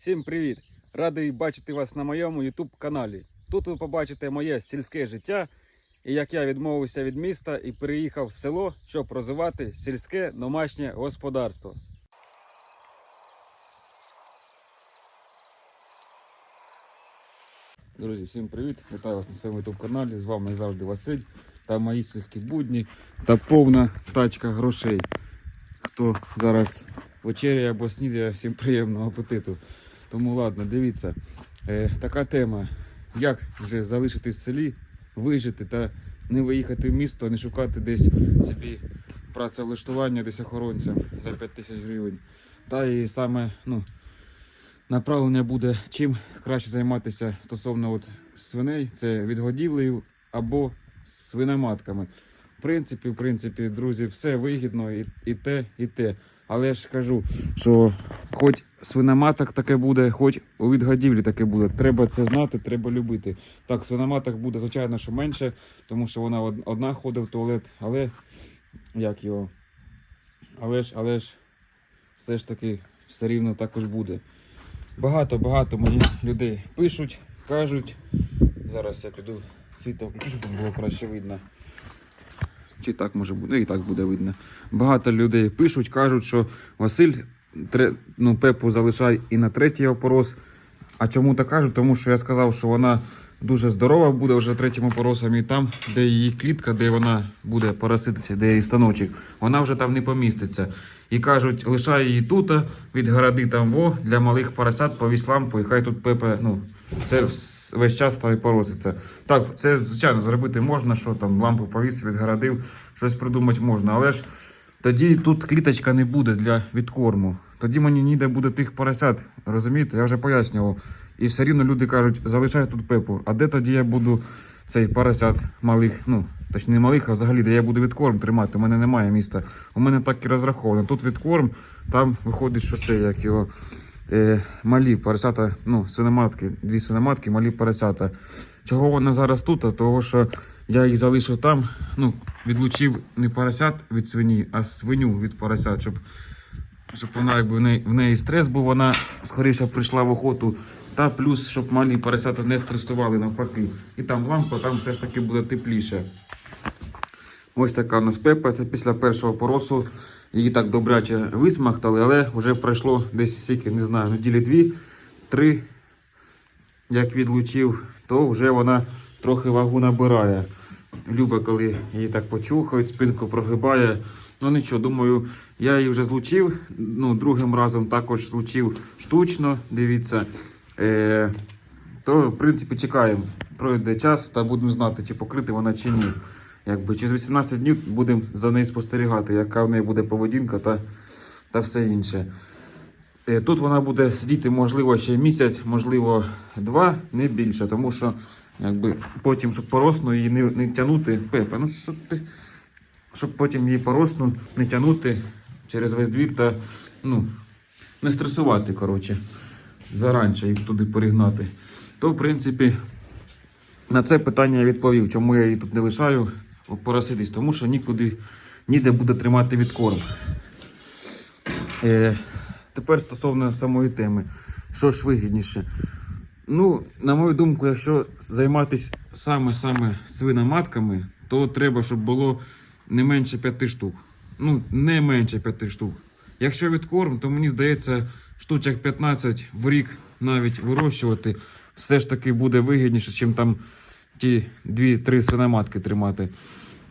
Всім привіт! Радий бачити вас на моєму YouTube каналі. Тут ви побачите моє сільське життя і як я відмовився від міста і переїхав в село, щоб розвивати сільське домашнє господарство. Друзі, всім привіт! Вітаю вас на своєму YouTube каналі. З вами завжди Василь та мої сільські будні та повна тачка грошей. Хто зараз вечеряє або снідає, всім приємного апетиту. Тому ладно, дивіться. Е, така тема. Як вже залишитись в селі, вижити та не виїхати в місто, не шукати десь собі працевлаштування десь охоронцям за 5 тисяч гривень. Та і саме ну, направлення буде чим краще займатися стосовно от свиней, це відгодівлею або свиноматками. В принципі, в принципі, друзі, все вигідно і, і те, і те. Але ж кажу, що хоч свиноматок таке буде, хоч у відгодівлі таке буде. Треба це знати, треба любити. Так, свиноматок буде, звичайно, що менше, тому що вона одна ходить в туалет, але як його. Але ж, але ж, все ж таки, все рівно також буде. Багато-багато мені людей пишуть, кажуть. Зараз я піду світло щоб було краще видно. Чи так може бути? Ну, і так буде видно. Багато людей пишуть, кажуть, що Василь ну, Пепу залишай і на третій опорос. А чому так кажуть? Тому що я сказав, що вона дуже здорова буде вже третім опоросом, і там, де її клітка, де вона буде пороситися, де її станочок, вона вже там не поміститься. І кажуть, лишай її тут, відгороди там во для малих поросят, повісь лампу, і хай тут Пепе, ну, все вс- весь час і пороситься. Так, це звичайно зробити можна, що там лампу повіс, відгородив, щось придумати можна. Але ж тоді тут кліточка не буде для відкорму. Тоді мені ніде буде тих поросят. Розумієте? Я вже пояснював. І все рівно люди кажуть, залишай тут пепу. А де тоді я буду цей поросят малих, ну точніше не малих, а взагалі, де я буду відкорм тримати. У мене немає міста. У мене так і розраховано. Тут відкорм, там виходить, що це як його. Е, малі поросята, ну, свиноматки, дві свиноматки, малі поросята. Чого вона зараз тут? Того, що я їх залишив там, ну, відлучив не поросят від свині, а свиню від поросят, щоб, щоб вона якби в неї, в неї стрес був, вона скоріше прийшла в охоту. Та плюс, щоб малі поросята не стресували навпаки. І там лампа, там все ж таки буде тепліше. Ось така у нас пепа. Це після першого поросу. Її так добряче висмактали, але вже пройшло десь скільки, не знаю, неділі дві, три, як відлучив, то вже вона трохи вагу набирає. Любить, коли її так почухають, спинку прогибає. Ну нічого, думаю, я її вже злучив. Ну, другим разом також злучив штучно, дивіться. Е, то, в принципі, чекаємо. Пройде час та будемо знати, чи покрити вона чи ні. Якби через 18 днів будемо за нею спостерігати, яка в неї буде поведінка та, та все інше. Е, Тут вона буде сидіти, можливо, ще місяць, можливо, два, не більше, тому що якби, потім, щоб поросну її не, не тягнути, Пепа, ну що ти, щоб потім її поросну не тягнути через весь двір та ну, не стресувати, коротше, заранче їх туди перегнати. То, в принципі, на це питання я відповів, чому я її тут не лишаю пороситись, тому що нікуди ніде буде тримати відкорм. Е, тепер стосовно самої теми, що ж вигідніше? Ну, на мою думку, якщо займатися саме-саме свиноматками, то треба, щоб було не менше п'яти штук. Ну, не менше п'яти штук. Якщо відкорм, то мені здається, штучок 15 в рік навіть вирощувати все ж таки буде вигідніше, ніж там ті 2-3 свиноматки тримати.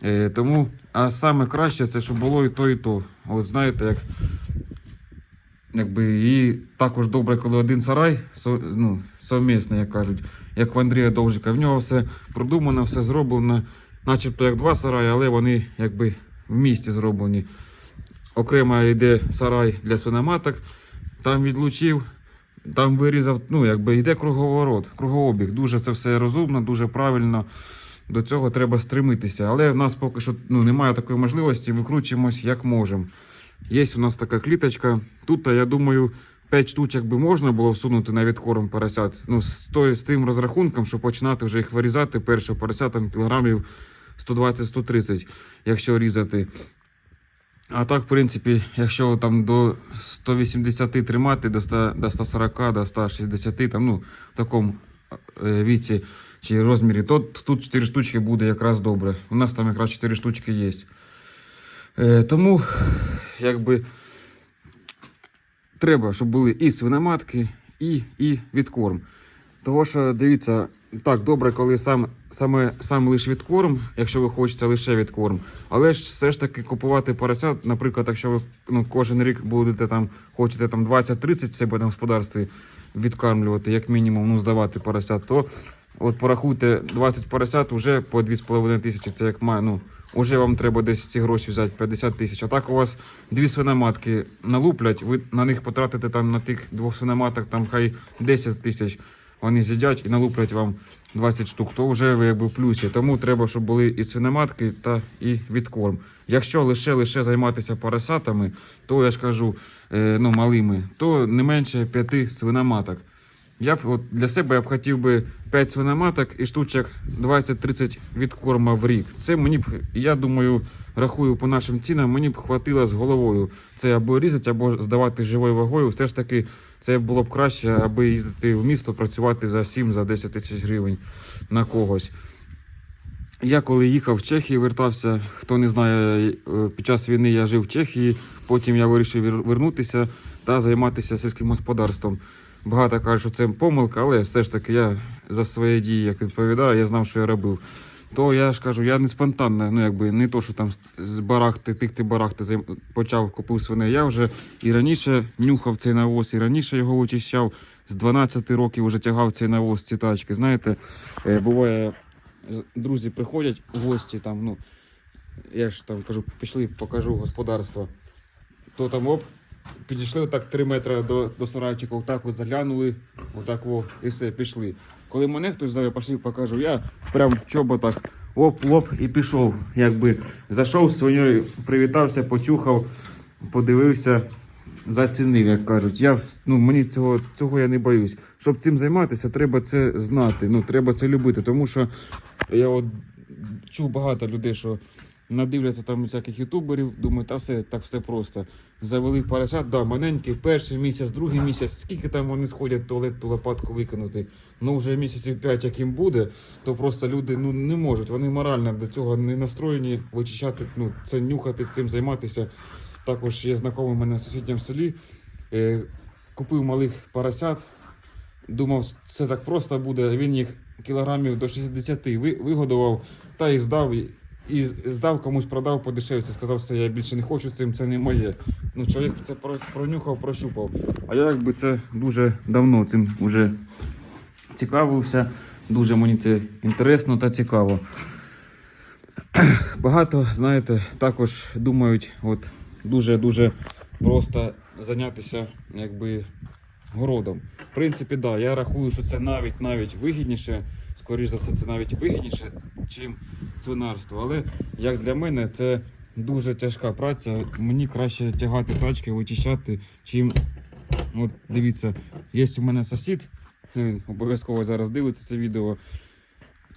Е, тому, а саме краще це, щоб було і то, і то. От знаєте, як якби і також добре, коли один сарай со, ну, совмісний, як кажуть, як в Андрія Довжика. В нього все продумано, все зроблено, начебто як два сараї, але вони якби в місті зроблені. Окремо йде сарай для свиноматок, там відлучив, там вирізав, ну якби йде круговорот, кругообіг. Дуже це все розумно, дуже правильно. До цього треба стремитися. Але в нас поки що ну, немає такої можливості, викручуємось як можемо. Є у нас така кліточка. Тут, я думаю, 5 штучок би можна було всунути на відкорм поросят. Ну, з, той, з тим розрахунком, щоб починати вже їх вирізати, перше поросятам кілограмів 120-130, якщо різати. А так, в принципі, якщо там до 180 тримати, до, 100, до 140, до 160, там, ну, в такому е, віці чи розмірі, то тут 4 штучки буде якраз добре. У нас там якраз 4 штучки є. Е, тому, якби, треба, щоб були і свиноматки, і, і відкорм. Того що, дивіться, так, добре, коли сам, саме, сам лише відкорм, якщо ви хочете лише відкорм. Але ж все ж таки купувати поросят, наприклад, якщо ви ну, кожен рік будете там, хочете там 20-30 в себе на господарстві відкармлювати, як мінімум, ну, здавати поросят, то от порахуйте 20 поросят вже по 2,5 тисячі, це як має, ну, Уже вам треба десь ці гроші взяти 50 тисяч. А так у вас дві свиноматки налуплять, ви на них потратите там на тих двох свиноматок, там хай 10 тисяч. Вони з'їдять і налуплять вам 20 штук, то вже ви якби в плюсі. Тому треба, щоб були і свиноматки та і відкорм. Якщо лише лише займатися поросятами, то я ж кажу, е, ну малими, то не менше 5 свиноматок. Я б от для себе я б хотів би 5 свиноматок і штучок 20-30 відкорма в рік. Це мені б, я думаю, рахую по нашим цінам, мені б хватило з головою. Це або різати, або здавати живою вагою. Все ж таки, це було б краще, аби їздити в місто, працювати за 7-10 тисяч гривень на когось. Я коли їхав в Чехію, вертався, хто не знає, е, під час війни я жив в Чехії, потім я вирішив вернутися та займатися сільським господарством. Багато кажуть, що це помилка, але все ж таки я за свої дії як відповідаю, я знав, що я робив. То я ж кажу, я не спонтанно, ну якби не то, що там з барахти, тихти барахти почав купив свиней. Я вже і раніше нюхав цей навоз, і раніше його очищав. З 12 років вже тягав цей навоз, ці тачки. Знаєте, е, буває, друзі приходять гості там, ну я ж там кажу, пішли, покажу господарство. То там оп, підійшли отак 3 метри до, до сарайчика, отак от заглянули, отак о, і все, пішли. Коли мене хтось зове, пішли, покажу, я прям чоботах оп-оп і пішов. Якби зайшов свиньою, привітався, почухав, подивився, зацінив, як кажуть. Я ну, мені цього, цього я не боюсь. Щоб цим займатися, треба це знати. Ну, треба це любити. Тому що я от чув багато людей, що надивляться там всяких ютуберів, думаю, та все так все просто. Завели поросят, да, маленький, перший місяць, другий місяць, скільки там вони сходять туалет ту лопатку викинути. Ну вже місяців 5 як їм буде, то просто люди ну, не можуть. Вони морально до цього не настроєні вичищати, ну, це нюхати, цим займатися. Також є знайомий мене в сусідньому селі. Е, купив малих поросят. Думав, це так просто буде. Він їх кілограмів до 60 вигодував та і здав. І, здав комусь продав подешевше. Сказав, все, я більше не хочу цим, це не моє. Ну, чоловік це пронюхав, прощупав. А я якби це дуже давно цим вже цікавився. Дуже мені це інтересно та цікаво. Багато, знаєте, також думають, от дуже-дуже просто зайнятися якби городом. В принципі, да, я рахую, що це навіть навіть вигідніше, скоріш за все, це навіть вигідніше, чим свинарство. Але як для мене, це дуже тяжка праця. Мені краще тягати тачки, вичищати, чим. От дивіться, є у мене сусід, він обов'язково зараз дивиться це відео,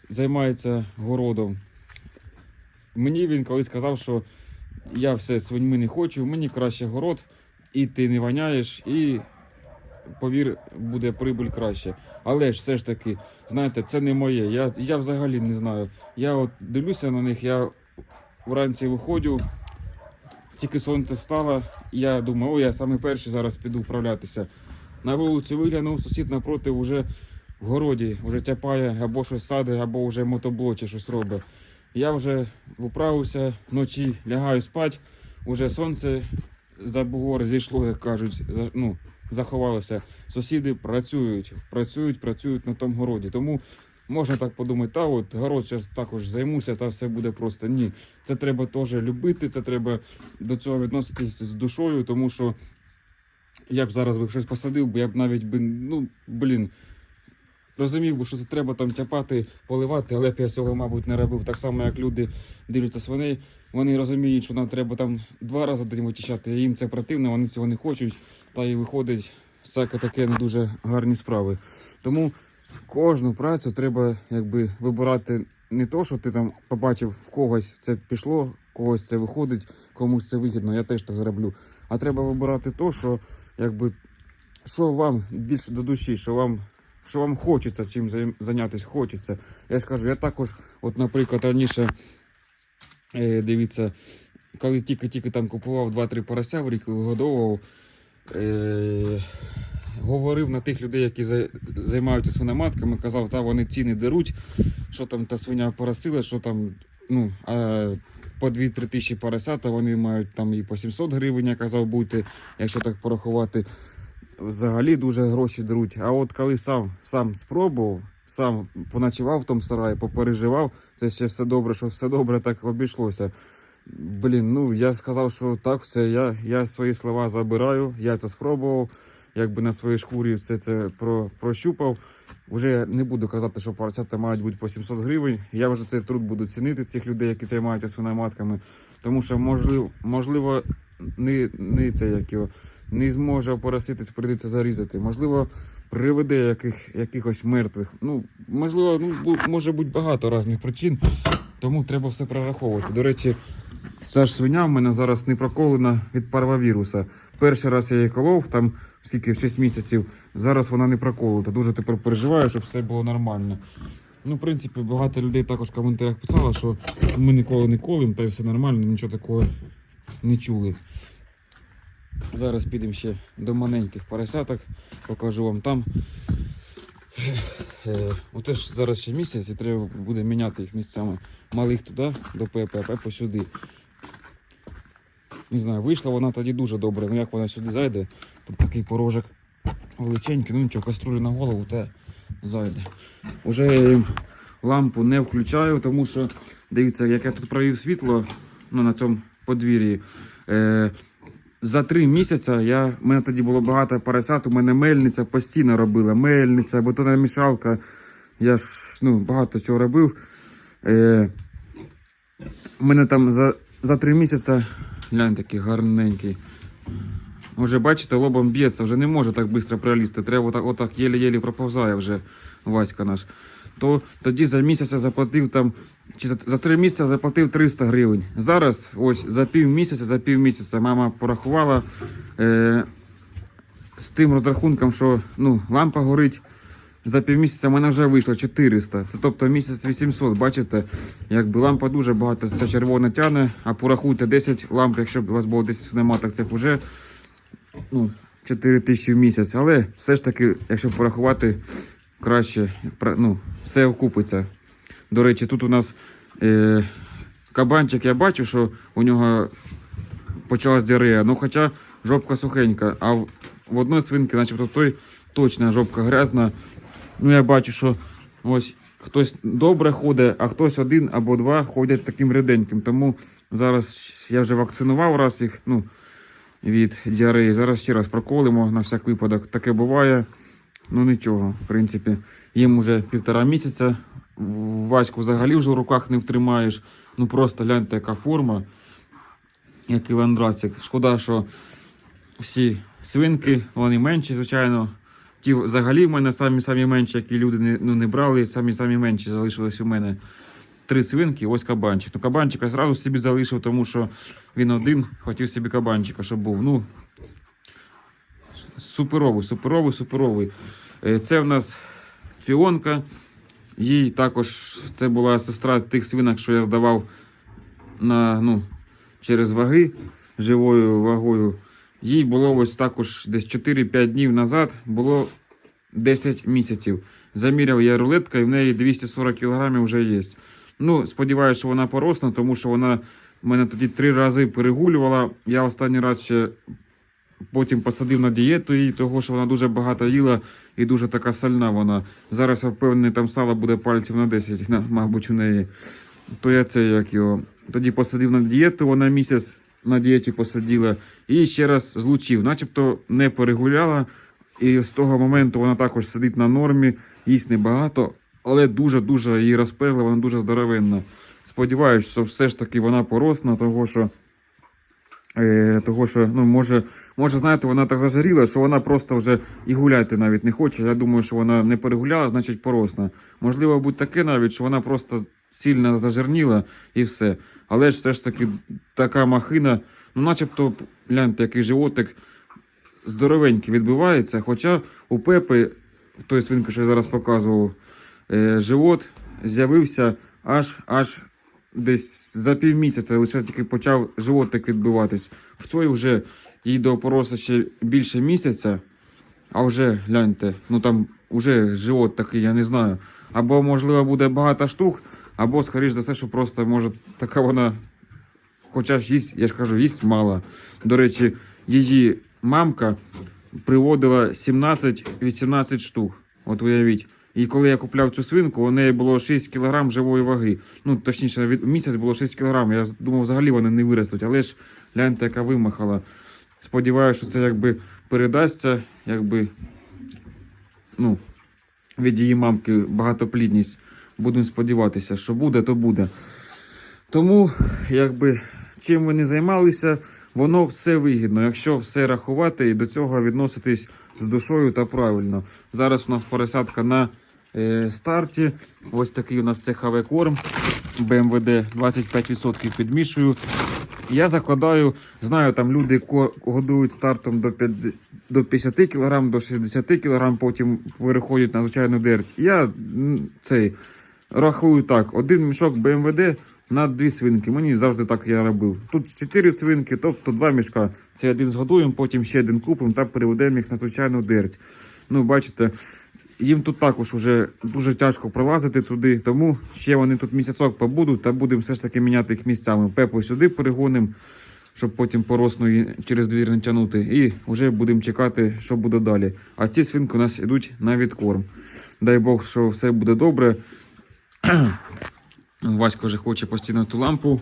займається городом. Мені він колись сказав, що я все свиньми не хочу, мені краще город, і ти не воняєш, і повір, буде прибуль краще. Але ж все ж таки, знаєте, це не моє. Я, я взагалі не знаю. Я от дивлюся на них, я вранці виходжу, тільки сонце встало, я думаю, о, я саме перший зараз піду вправлятися. На вулицю виглянув, сусід напроти вже в городі, вже тяпає або щось садить, або вже мотоблочі щось робить. Я вже вправився, вночі лягаю спати, уже сонце за бугор зійшло, як кажуть, за, ну, заховалося. Сусіди працюють, працюють, працюють на тому городі. Тому можна так подумати, та от город зараз також займуся, та все буде просто. Ні. Це треба теж любити, це треба до цього відноситись з душою, тому що я б зараз би щось посадив, бо я б навіть би, ну, блін. Розумів би, що це треба там тяпати, поливати, але б я цього, мабуть, не робив. Так само, як люди дивляться свиней, вони розуміють, що нам треба там два рази день вичищати, а їм це противно, вони цього не хочуть, та і виходить всяке таке не дуже гарні справи. Тому кожну працю треба якби вибирати не то, що ти там побачив в когось це пішло, когось це виходить, комусь це вигідно, я теж так зроблю. А треба вибирати то, що якби що вам більше до душі, що вам, що вам хочеться чим зайнятися, хочеться. Я ж кажу, я також, от, наприклад, раніше, е, дивіться, коли тільки-тільки там купував 2-3 порося в рік вигодовував, е, говорив на тих людей, які займаються свиноматками, казав, та вони ціни деруть, що там та свиня поросила, що там, ну, а по 2-3 тисячі поросята, вони мають там і по 700 гривень, я казав, будьте, якщо так порахувати. Взагалі дуже гроші деруть. А от коли сам, сам спробував, сам поночував в тому сараї, попереживав, це ще все добре, що все добре так обійшлося. Блін, ну я сказав, що так, все, я, я свої слова забираю, я це спробував, якби на своїй шкурі все це про, прощупав. Вже не буду казати, що поросята мають бути по 700 гривень. Я вже цей труд буду цінити цих людей, які займаються свиноматками. Тому що можливо, можливо, не, не це як його, не зможе пороситись, прийдеться зарізати. Можливо, приведе яких, якихось мертвих. Ну, можливо, ну, може бути багато різних причин, тому треба все прораховувати. До речі, ця ж свиня в мене зараз не проколена від парвавіруса. Перший раз я її колов, там скільки 6 місяців. Зараз вона не проколота. Дуже тепер переживаю, щоб все було нормально. Ну, в принципі, багато людей також в коментарях писало, що ми ніколи не колимо, та й все нормально, нічого такого не чули. Зараз підемо ще до маленьких поросяток, покажу вам там. Е, Оце ж зараз ще місяць і треба буде міняти їх місцями. Малих туди, до Пепу сюди. Не знаю, вийшла вона тоді дуже добре, ну як вона сюди зайде, тут такий порожок величенький, ну нічого, каструлю на голову та зайде. Уже я їм лампу не включаю, тому що дивіться, як я тут провів світло ну, на цьому подвір'ї. Е, за три місяці я, в мене тоді було багато поросят, у мене мельниця постійно робила. Мельниця, бетонна мішалка. Я ж ну, багато чого робив. Е, у мене там за, за три місяці, глянь, такий гарненький. Вже бачите, лобом б'ється, вже не може так швидко пролізти. Треба отак, отак єлі-єлі проповзає вже Васька наш. То тоді за місяць заплатив там, чи за, за три місяці заплатив 300 гривень. Зараз, ось за пів місяця, за пів місяця мама порахувала е, з тим розрахунком, що ну, лампа горить. За півмісяця в мене вже вийшло 400. Це тобто місяць 800. Бачите, якби лампа дуже багато, ця червона тяне, а порахуйте 10 ламп, якщо б у вас було 10 синематок, це вже ну, 4 тисячі в місяць. Але все ж таки, якщо порахувати, краще, ну, все окупиться. До речі, тут у нас е, кабанчик, я бачу, що у нього почалась діарея. Ну, хоча жопка сухенька, а в, в одної свинки, начебто той точно жопка грязна. Ну, я бачу, що ось хтось добре ходить, а хтось один або два ходять таким ріденьким. Тому зараз я вже вакцинував раз їх ну, від діареї. Зараз ще раз проколимо на всяк випадок. Таке буває. Ну нічого, в принципі, їм уже півтора місяця. Ваську взагалі вже в руках не втримаєш. Ну просто гляньте, яка форма, як і ландрасик. Шкода, що всі свинки, вони менші, звичайно. Ті взагалі в мене самі самі менші, які люди не, ну, не брали, самі самі менші залишились у мене. Три свинки, ось кабанчик. Ну, кабанчика зразу собі залишив, тому що він один хотів собі кабанчика, щоб був. Ну, суперовий, суперовий, суперовий. Е, Це в нас фіонка. Їй також це була сестра тих свинок, що я здавав на, ну, через ваги живою вагою. Їй було ось також десь 4-5 днів назад було 10 місяців. Заміряв я рулетка і в неї 240 кг вже є. Ну, сподіваюся, що вона поросла, тому що вона мене тоді три рази перегулювала. Я останній раз ще потім посадив на дієту її, того що вона дуже багато їла і дуже така сальна вона. Зараз я впевнений, там сала буде пальців на 10, на- мабуть, у неї. То я це як його. Тоді посадив на дієту, вона місяць на дієті посадила і ще раз злучив. Начебто не перегуляла. І з того моменту вона також сидить на нормі, їсть небагато, але дуже-дуже її розперли, вона дуже здоровенна. Сподіваюсь, що все ж таки вона поросна, того що, е, того, що ну, може, може, знаєте, вона так зажаріла, що вона просто вже і гуляти навіть не хоче. Я думаю, що вона не перегуляла, значить поросна. Можливо, будь таке навіть, що вона просто сильно зажирніла і все. Але ж все ж таки така махина, ну начебто, гляньте, який животик здоровенький відбивається. Хоча у Пепи, той свинки, що я зараз показував, е, живот з'явився аж аж десь за півмісяця, лише тільки почав животик відбиватись. В цій вже їй до опороса ще більше місяця, а вже гляньте, ну там вже живот такий, я не знаю. Або, можливо, буде багато штук, або, скоріш за все, що просто може така вона. Хоча ж їсть, я ж кажу, їсть мало. До речі, її мамка приводила 17-18 штук. От уявіть. І коли я купляв цю свинку, у неї було 6 кг живої ваги. Ну, точніше, від місяць було 6 кг. Я думав, взагалі вони не виростуть, але ж гляньте, яка вимахала. Сподіваюся, що це якби передасться, якби ну, від її мамки багатоплідність. Будемо сподіватися, що буде, то буде. Тому, якби чим ви не займалися, воно все вигідно, якщо все рахувати і до цього відноситись з душою та правильно. Зараз у нас пересадка на е, старті. Ось такий у нас цеховий корм. БМВД 25% підмішую. Я закладаю, знаю, там люди годують стартом до, 5, до 50 кг, до 60 кг, потім переходять на звичайну дерть. Я цей рахую так: один мішок БМВД на дві свинки. Мені завжди так я робив. Тут 4 свинки, тобто два мішка. Це один згодуємо, потім ще один купимо та переведемо їх на звичайну дерть. Ну, бачите, їм тут також вже дуже тяжко пролазити туди, тому ще вони тут місяцок побудуть та будемо все ж таки міняти їх місцями. Пепу сюди перегонимо, щоб потім поросну через двір не тягнути. І вже будемо чекати, що буде далі. А ці свинки у нас йдуть на відкорм. Дай Бог, що все буде добре. Васька вже хоче постійно ту лампу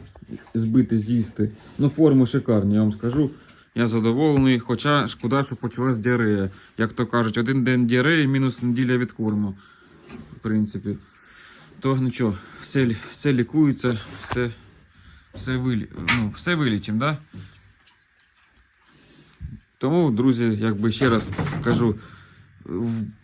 збити, з'їсти. Ну, форми шикарні, я вам скажу. Я задоволений, хоча шкода, що почалась діарея. Як то кажуть, один день діареї, мінус неділя від корму. В принципі. То нічого, все, все лікується, все, все, вилі, ну, все вилічимо, да? Тому, друзі, якби ще раз кажу,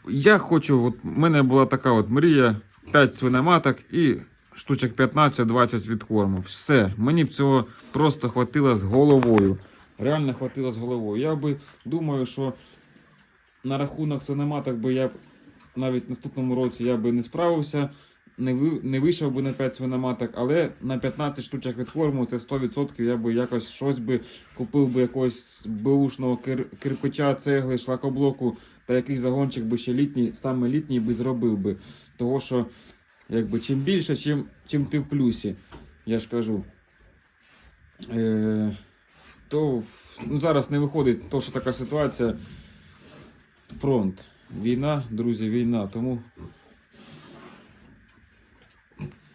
я хочу, от в мене була така от мрія, 5 свиноматок і штучок 15-20 від корму. Все, мені б цього просто хватило з головою. Реально хватило з головою. Я би думаю, що на рахунок свиноматок би я навіть в наступному році я би не справився, не, ви, не вийшов би на 5 свиноматок, але на 15 штучок від корму це 100% я би якось щось би купив би якогось беушного кир, кирпича, цегли, шлакоблоку та якийсь загончик би ще літній, саме літній би зробив би. Того що якби чим більше, чим, чим ти в плюсі, я ж кажу. Е, то ну, зараз не виходить, то що така ситуація. Фронт. Війна, друзі, війна. Тому.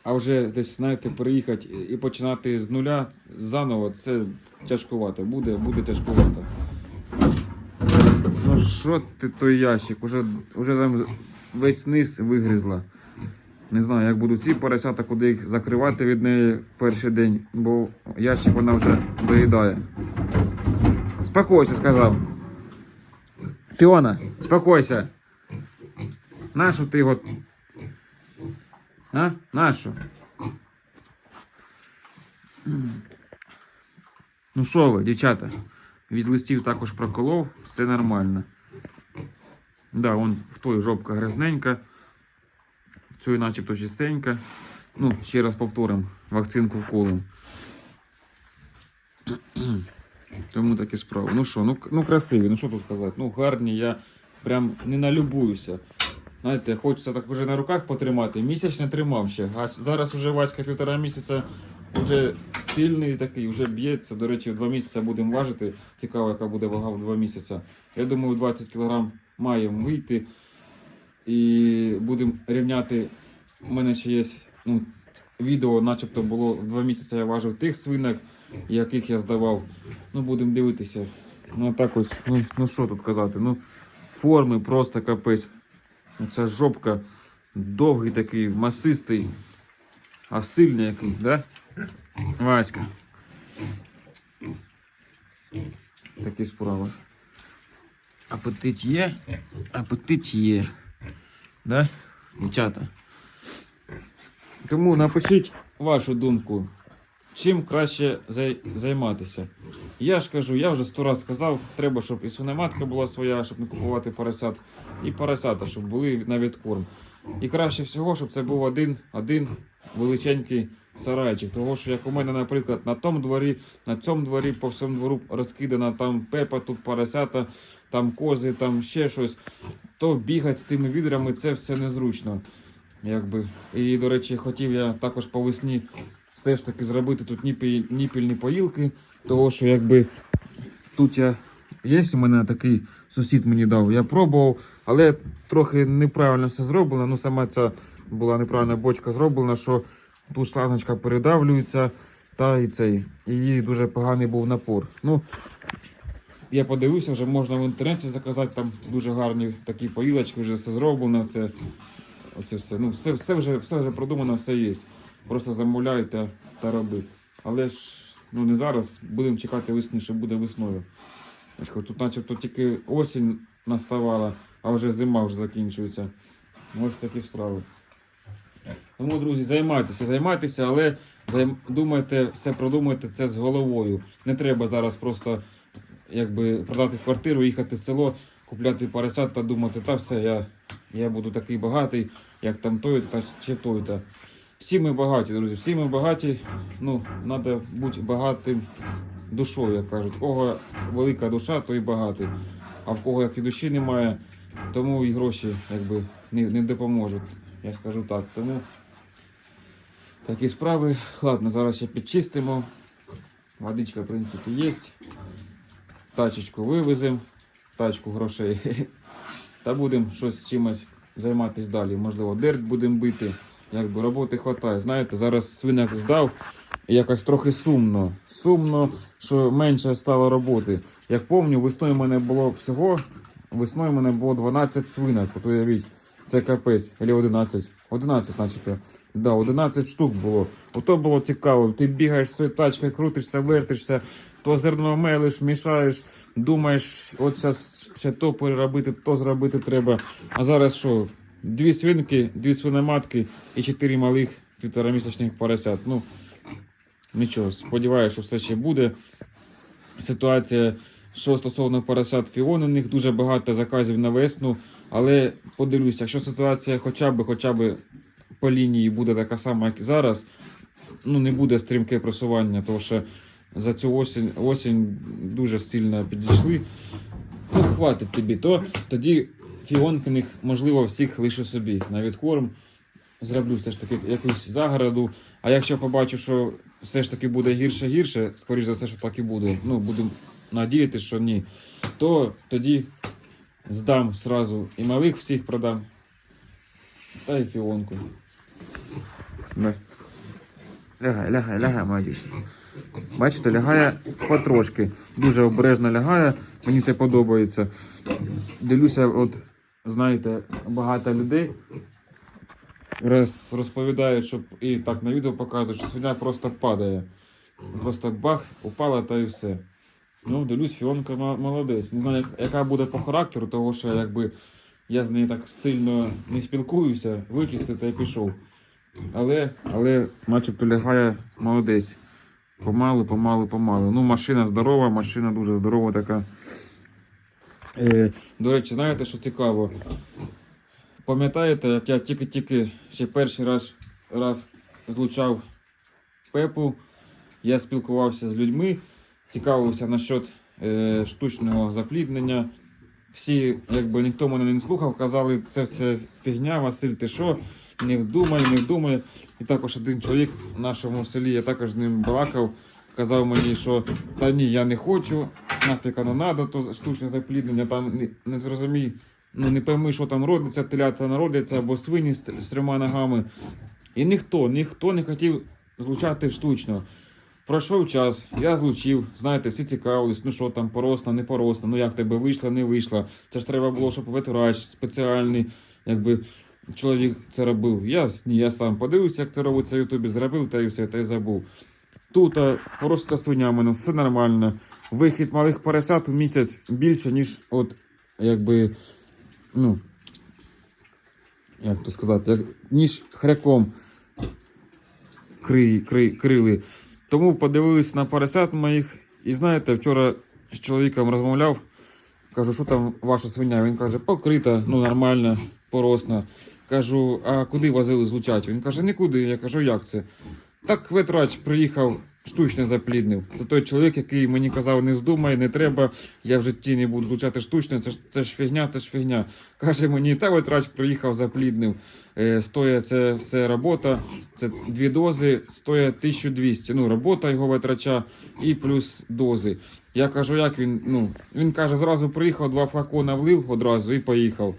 А вже десь, знаєте, переїхати і починати з нуля заново, це тяжкувато. Буде, буде тяжкувато. Ну що ти той ящик? Уже, уже там весь низ вигрізла. Не знаю, як будуть ці поросята, куди їх закривати від неї в перший день, бо ящик вона вже доїдає. Спокойся, сказав. Фіона, спокойся. Нашу ти його. А? Нашу. Ну що ви, дівчата? Від листів також проколов, все нормально. Да, вон в той жопка грязненька. Цю начебто чистенька. Ну, ще раз повторимо, вакцинку вколом. Тому такі справи. Ну що, ну, ну красиві, ну що тут казати? Ну гарні, я прям не налюбуюся. Знаєте, хочеться так вже на руках потримати. Місяць не тримав ще. А зараз уже Васька півтора місяця вже сильний такий, вже б'ється. До речі, в два місяці будемо важити. Цікаво, яка буде вага в два місяці. Я думаю, 20 кг маємо вийти. І будемо рівняти. У мене ще є ну, відео, начебто було два місяці я важив тих свинок, яких я здавав. Ну, будемо дивитися. Ну так ось, ну, ну що тут казати? Ну, форми просто капець. Ця жопка довгий такий, масистий, а сильний який, да? Васька. Такі справи. Апетит є? Апетит є. Да? Дівчата. Тому напишіть вашу думку, чим краще зай- займатися. Я ж кажу, я вже сто раз сказав, треба, щоб і свиноматка була своя, щоб не купувати поросят, і поросята, щоб були на відкорм. І краще всього, щоб це був один, один величенький сарайчик. Того, що як у мене, наприклад, на тому дворі, на цьому дворі, по всьому двору розкидана там пепа, тут поросята, там кози, там ще щось, то бігати з тими відрами це все незручно. Якби. І, до речі, хотів я також по весні все ж таки зробити тут ніпіль, ніпільні поїлки, того що якби тут я є у мене такий сусід мені дав, я пробував, але трохи неправильно все зроблено. Ну, сама ця була неправильна бочка зроблена, що тут шлангочка передавлюється, та і цей. І її дуже поганий був напор. Ну, я подивився, вже можна в інтернеті заказати, там дуже гарні такі поїлочки, вже все зроблено. Це, оце все. Ну, все, все, вже, все вже продумано, все є. Просто замовляйте та робіть. Але ж ну, не зараз, будемо чекати весни, що буде весною. Тут начебто тільки осінь наставала, а вже зима вже закінчується. Ось такі справи. Тому, друзі, займайтеся, займайтеся, але думайте, все продумайте це з головою. Не треба зараз просто якби, продати квартиру, їхати в село, купляти поросят та думати, та все, я, я буду такий багатий, як там той та ще той. Та. Всі ми багаті, друзі, всі ми багаті. Ну, треба бути багатим душою, як кажуть. У кого велика душа, той багатий. А в кого як і душі немає, тому і гроші якби, не, не допоможуть. Я скажу так. Тому такі справи. Ладно, зараз ще підчистимо. Водичка, в принципі, є. Тачечку вивеземо, тачку грошей. Та будемо щось чимось займатися далі. Можливо, дерт будемо бити. Якби роботи вистачає. Знаєте, зараз свинок здав, і якось трохи сумно. Сумно, що менше стало роботи. Як пам'ятаю, весною в мене було всього. Весною в мене було 12 свинок. От уявіть, це капець, або 11. 11, начебто. Да, 11 штук було. Ото було цікаво. Ти бігаєш цією тачкою, крутишся, вертишся, то зерно мелиш, мішаєш, думаєш, зараз ще то переробити, то зробити треба. А зараз що? Дві свинки, дві свиноматки і чотири малих півторамісячних поросят. Ну, нічого, сподіваюся, що все ще буде. Ситуація, що стосовно поросят Фіон, у них дуже багато заказів на весну. Але подивлюся, якщо ситуація хоча б, хоча б по лінії буде така сама, як і зараз, ну не буде стрімке просування, тому що за цю осінь, осінь дуже сильно підійшли. Ну, хватить тобі, то тоді фіонкиних, можливо, всіх лишу собі на відкорм. Зроблю все ж таки якусь загороду. А якщо побачу, що все ж таки буде гірше-гірше, скоріш за все, що так і буде. Ну, буду надіятися, що ні. То тоді здам сразу і малих всіх продам. Та й фіонку. Лягай, лягай, лягай, молодіж. Бачите, лягає потрошки. Дуже обережно лягає. Мені це подобається. Дивлюся, от, знаєте, багато людей роз, розповідають, щоб і так на відео показують, що свиня просто падає. Просто бах, упала та і все. Ну, дивлюсь, Фіонка молодець. Не знаю, яка буде по характеру, тому що якби я з нею так сильно не спілкуюся, вичистив та й пішов. Але, але начебто лягає молодець. Помалу, помалу, помалу. Ну, машина здорова, машина дуже здорова така. Е, до речі, знаєте, що цікаво? Пам'ятаєте, як я тільки-тільки ще перший раз, раз злучав пепу, я спілкувався з людьми, цікавився насчет е, штучного запліднення. Всі, якби ніхто мене не слухав, казали, це все фігня, Василь, ти що? Не вдумай, не вдумай. І також один чоловік в нашому селі, я також з ним балакав, казав мені, що та ні, я не хочу, нафіг воно надо, то штучне запліднення, там не, не зрозумій, ну не пойми, що там родиться, телята народяться або свині з, з трьома ногами. І ніхто, ніхто не хотів злучати штучно. Пройшов час, я злучив, знаєте, всі цікавились, ну що там, поросла, не поросла, ну як тебе вийшло, не вийшло. Це ж треба було, щоб ветврач спеціальний, якби чоловік це робив. Я, ні, я сам подивився, як це робиться в Ютубі, зробив та і все, та й забув. Тут просто свиня в мене, все нормально. Вихід малих поросят в місяць більше, ніж от, якби, ну, як то сказати, як, ніж хряком. кри, кри, крили. Тому подивились на поросят моїх. І знаєте, вчора з чоловіком розмовляв. Кажу, що там ваша свиня? Він каже, покрита, ну нормально, поросна. Кажу, а куди возили злучать? Він каже, нікуди. Я кажу, як це? Так ветрач приїхав, штучно запліднив. Це той чоловік, який мені казав, не здумай, не треба, я в житті не буду злучати штучно, це ж, це ж фігня, це ж фігня. Каже мені, та ветрач приїхав, запліднив. Е, стоїть це все робота, це дві дози, стоїть 1200. Ну, робота його ветрача і плюс дози. Я кажу, як він, ну, він каже, зразу приїхав, два флакона влив одразу і поїхав.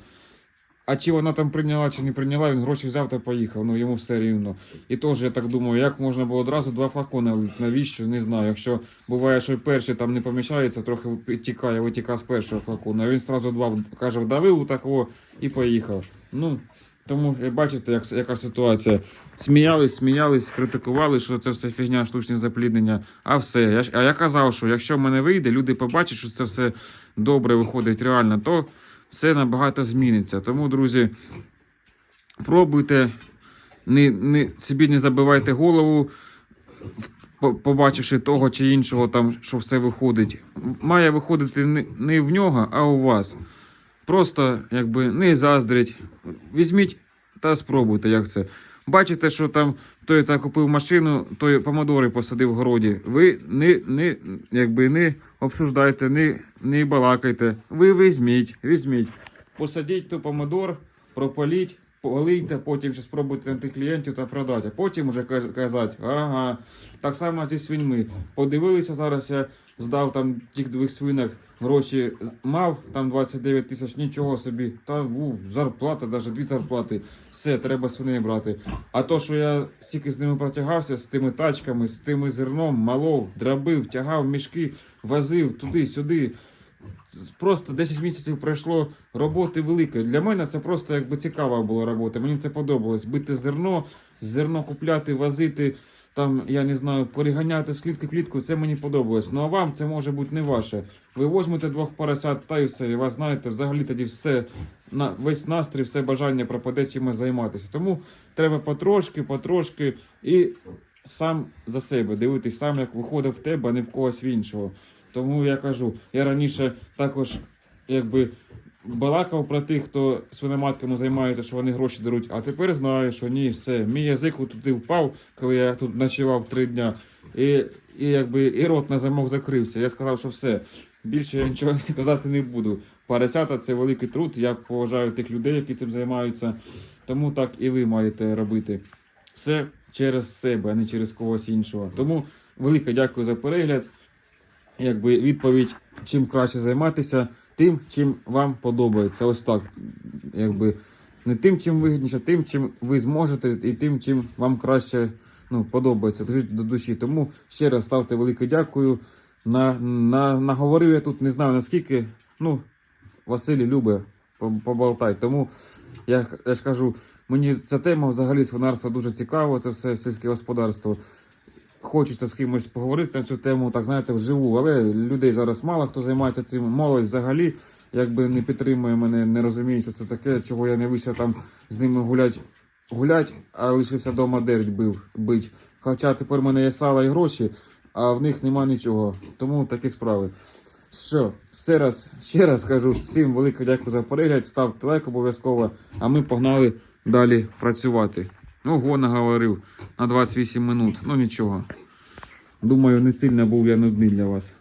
А чи вона там прийняла, чи не прийняла, він гроші взяв та поїхав. Ну йому все рівно. І теж я так думаю, як можна було одразу два флакони влити? Навіщо? Не знаю. Якщо буває, що перший там не поміщається, трохи тікає, витікає з першого флакона. А він одразу два каже, вдавив у такого і поїхав. Ну, тому е, бачите, як, яка ситуація. Сміялись, сміялись, критикували, що це все фігня, штучне запліднення. А все. Я, а я казав, що якщо в мене вийде, люди побачать, що це все добре виходить реально, то все набагато зміниться. Тому, друзі, пробуйте, не, не, собі не забивайте голову, побачивши того чи іншого, там, що все виходить. Має виходити не, не в нього, а у вас. Просто якби не заздріть. Візьміть та спробуйте, як це. Бачите, що там той та купив машину, той помидори посадив в городі. Ви не, не, якби не обсуждайте, не, не балакайте. Ви візьміть, візьміть. Посадіть ту помидор, пропаліть, полийте, потім ще спробуйте на тих клієнтів та продати. Потім вже каз- казати, ага, так само зі свиньми. Подивилися зараз, я здав там тих двох свинок, гроші мав, там 29 тисяч, нічого собі. Та у, зарплата, навіть дві зарплати. Все, треба свиней брати. А то, що я стільки з ними протягався, з тими тачками, з тими зерном, малов, дробив, тягав мішки, возив туди-сюди. Просто 10 місяців пройшло роботи великої. Для мене це просто якби цікава була робота. Мені це подобалось. Бити зерно, зерно купляти, возити, там, я не знаю, переганяти з клітки клітку, це мені подобалось. Ну а вам це може бути не ваше. Ви возьмете двох поросят та і все. І вас знаєте, взагалі тоді все на весь настрій, все бажання пропаде чимось займатися. Тому треба потрошки, потрошки і сам за себе дивитись, сам як виходить в тебе, а не в когось іншого. Тому я кажу, я раніше також якби балакав про тих, хто свиноматками займається, що вони гроші даруть, а тепер знаю, що ні, все. Мій язик туди впав, коли я тут ночував три дня. І, і якби і рот на замок закрився. Я сказав, що все. Більше я нічого казати не буду. Поросята це великий труд. Я поважаю тих людей, які цим займаються. Тому так і ви маєте робити. Все через себе, а не через когось іншого. Тому велике дякую за перегляд якби відповідь, чим краще займатися, тим, чим вам подобається. Ось так. Якби не тим, чим вигідніше, тим, чим ви зможете, і тим, чим вам краще ну, подобається жити до душі. Тому ще раз ставте велике дякую. На, на, наговорив я тут, не знаю наскільки. Ну, Василій любить по- поболтати. Тому я, я ж кажу, мені ця тема взагалі свинарства дуже цікава, це все сільське господарство хочеться з кимось поговорити на цю тему, так знаєте, вживу. Але людей зараз мало хто займається цим. Молодь взагалі якби не підтримує мене, не розуміє, що це таке, чого я не вийшов там з ними гулять, гулять, а лишився вдома дерть бив, бить. Хоча тепер в мене є сало і гроші, а в них нема нічого. Тому такі справи. Що, ще раз, ще раз кажу, всім велике дякую за перегляд, ставте лайк обов'язково, а ми погнали далі працювати. Ого, говорив на 28 минут. Ну нічого. Думаю, не сильно був я нудний для вас.